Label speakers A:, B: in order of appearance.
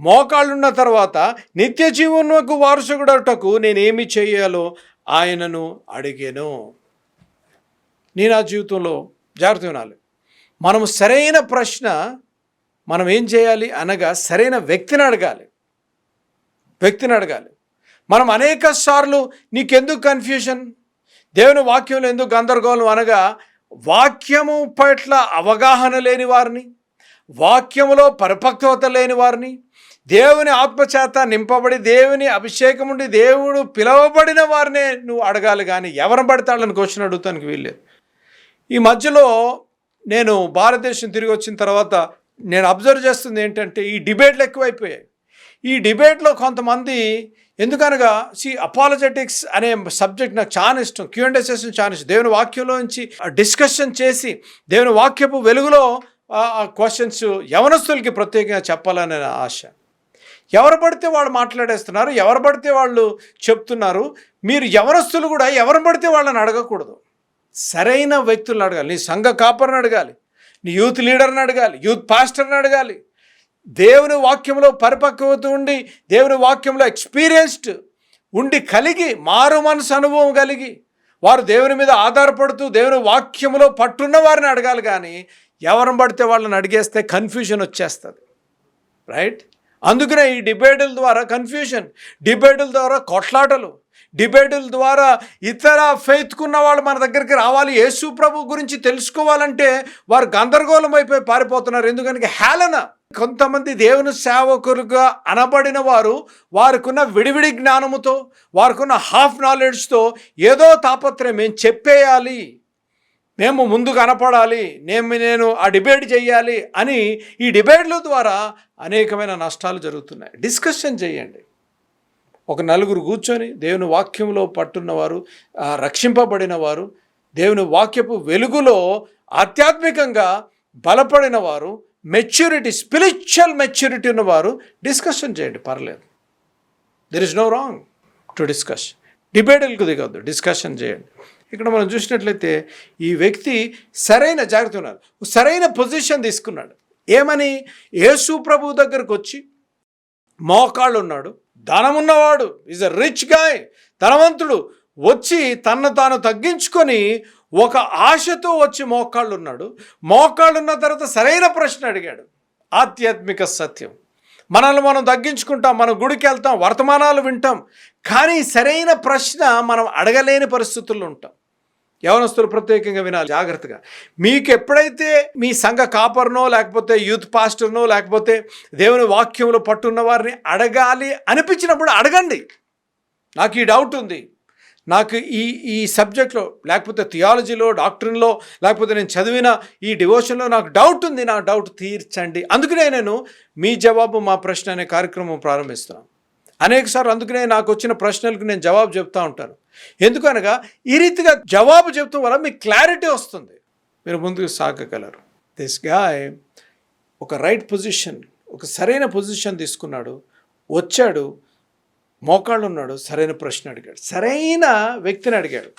A: మోకాళ్ళున్న తర్వాత నిత్య జీవనకు వారసుడటకు నేనేమి చేయాలో ఆయనను అడిగాను. నేను ఆ జీవితంలో జాగ్రత్త వినాలి మనం సరైన ప్రశ్న మనం ఏం చేయాలి అనగా సరైన వ్యక్తిని అడగాలి. వ్యక్తిని అడగాలి. మనం అనేక సార్లు నీకెందుకు కన్ఫ్యూజన్ దేవుని వాక్యంలో ఎందుకు గందరగోళం అనగా వాక్యము పట్ల అవగాహన లేని వారిని వాక్యములో పరిపక్వత లేని వారిని దేవుని ఆత్మచేత నింపబడి దేవుని అభిషేకం ఉండి దేవుడు పిలవబడిన వారినే నువ్వు అడగాలి కానీ ఎవరిని పడతాడని క్వశ్చన్ అడుగుతానికి వీల్లేదు. ఈ మధ్యలో నేను భారతదేశం తిరిగి వచ్చిన తర్వాత నేను అబ్జర్వ్ చేస్తుంది ఏంటంటే ఈ డిబేట్లు ఎక్కువైపోయాయి. ఈ డిబేట్లో కొంతమంది ఎందుకనగా సి అపాలజెటిక్స్ అనే సబ్జెక్ట్ నాకు చాలా ఇష్టం క్యూఎండ్ సెషన్ చాలా ఇష్టం. దేవుని వాక్యంలోంచి డిస్కషన్ చేసి దేవుని వాక్యపు వెలుగులో క్వశ్చన్స్ యవనస్తులకి ప్రత్యేకంగా చెప్పాలనే ఆశ. ఎవరు పడితే వాళ్ళు మాట్లాడేస్తున్నారు ఎవరు పడితే వాళ్ళు చెప్తున్నారు మీరు యవనస్తులు కూడా ఎవరు పడితే వాళ్ళని అడగకూడదు. సరైన వ్యక్తులను అడగాలి. నీ సంఘ కాపర్ని అడగాలి. నీ యూత్ లీడర్ని అడగాలి. యూత్ పాస్టర్ని అడగాలి. దేవుని వాక్యంలో పరిపక్వత ఉండి దేవుని వాక్యంలో ఎక్స్పీరియన్స్డ్ ఉండి కలిగి మారు మనసు అనుభవం కలిగి వారు దేవుని మీద ఆధారపడుతూ దేవుని వాక్యంలో పట్టున్న వారిని అడగాలి కానీ ఎవరిని పడితే వాళ్ళని అడిగేస్తే కన్ఫ్యూజన్ వచ్చేస్తుంది రైట్ అందుకనే ఈ డిబేటుల ద్వారా కన్ఫ్యూజన్ డిబేటుల ద్వారా కొట్లాటలు డిబేటుల ద్వారా ఇతర ఫెయిత్కున్న వాళ్ళు మన దగ్గరికి రావాలి యేసు ప్రభు గురించి తెలుసుకోవాలంటే వారు గందరగోళం అయిపోయి పారిపోతున్నారు. ఎందుకంటే హేళన కొంతమంది దేవుని సేవకులుగా అనబడిన వారు వారికున్న విడివిడి జ్ఞానముతో వారికున్న హాఫ్ నాలెడ్జ్తో ఏదో తాపత్రయం మేము చెప్పేయాలి. మేము ముందు కనపడాలి నేను నేను ఆ డిబేట్ చేయాలి అని ఈ డిబేట్ల ద్వారా అనేకమైన నష్టాలు జరుగుతున్నాయి. డిస్కషన్ చేయండి. ఒక నలుగురు కూర్చొని దేవుని వాక్యంలో పట్టున్నవారు రక్షింపబడిన వారు దేవుని వాక్యపు వెలుగులో ఆధ్యాత్మికంగా బలపడిన వారు మెచ్యూరిటీ స్పిరిచువల్ మెచ్యూరిటీ ఉన్నవారు డిస్కషన్ చేయండి. పర్లేదు. There is no wrong to discuss డిబేట్లకు దిగొద్దు. డిస్కషన్ చేయండి. ఇక్కడ మనం చూసినట్లయితే ఈ వ్యక్తి సరైన జాగ్రత్త ఉన్నారు సరైన పొజిషన్ తీసుకున్నాడు. ఏమని? యేసు ప్రభు దగ్గరకు వచ్చి మోకాళ్ళు ఉన్నాడు. ధనమున్నవాడు ఈజ్ అ రిచ్ గాయ్ ధనవంతుడు. వచ్చి తనను తాను తగ్గించుకొని ఒక ఆశతో వచ్చి మోకాళ్ళు ఉన్నాడు. మోకాళ్ళు ఉన్న తర్వాత సరైన ప్రశ్న అడిగాడు. ఆధ్యాత్మిక సత్యం. మనల్ని మనం తగ్గించుకుంటాం మనం గుడికి వెళ్తాం వర్తమానాలు వింటాం. కానీ సరైన ప్రశ్న మనం అడగలేని పరిస్థితుల్లో ఉంటాం. యవనస్తులు ప్రత్యేకంగా వినాలి జాగ్రత్తగా. మీకు ఎప్పుడైతే మీ సంఘ కాపర్నో లేకపోతే యూత్ పాస్టర్నో లేకపోతే దేవుని వాక్యంలో పట్టున్న వారిని అడగాలి అనిపించినప్పుడు అడగండి. నాకు ఈ డౌట్ ఉంది. నాకు ఈ ఈ సబ్జెక్ట్లో లేకపోతే థియాలజీలో డాక్టర్లో లేకపోతే నేను చదివిన ఈ డివోషన్లో నాకు డౌట్ ఉంది. నా డౌట్ తీర్చండి. అందుకనే నేను మీ జవాబు మా ప్రశ్న అనే కార్యక్రమం ప్రారంభిస్తున్నాను. అనేకసార్లు అందుకనే నాకు వచ్చిన ప్రశ్నలకు నేను జవాబు చెప్తా ఉంటాను. ఎందుకనగా ఈ రీతిగా జవాబు చెప్తాం వల్ల మీకు క్లారిటీ వస్తుంది. మీరు ముందుకు సాగగలరు. దిస్ గాయ్ ఒక రైట్ పొజిషన్ ఒక సరైన పొజిషన్ తీసుకున్నాడు. వచ్చాడు. మోకాళ్ళు ఉన్నాడు సరైన ప్రశ్న అడిగాడు. సరైన వ్యక్తిని అడిగాడు.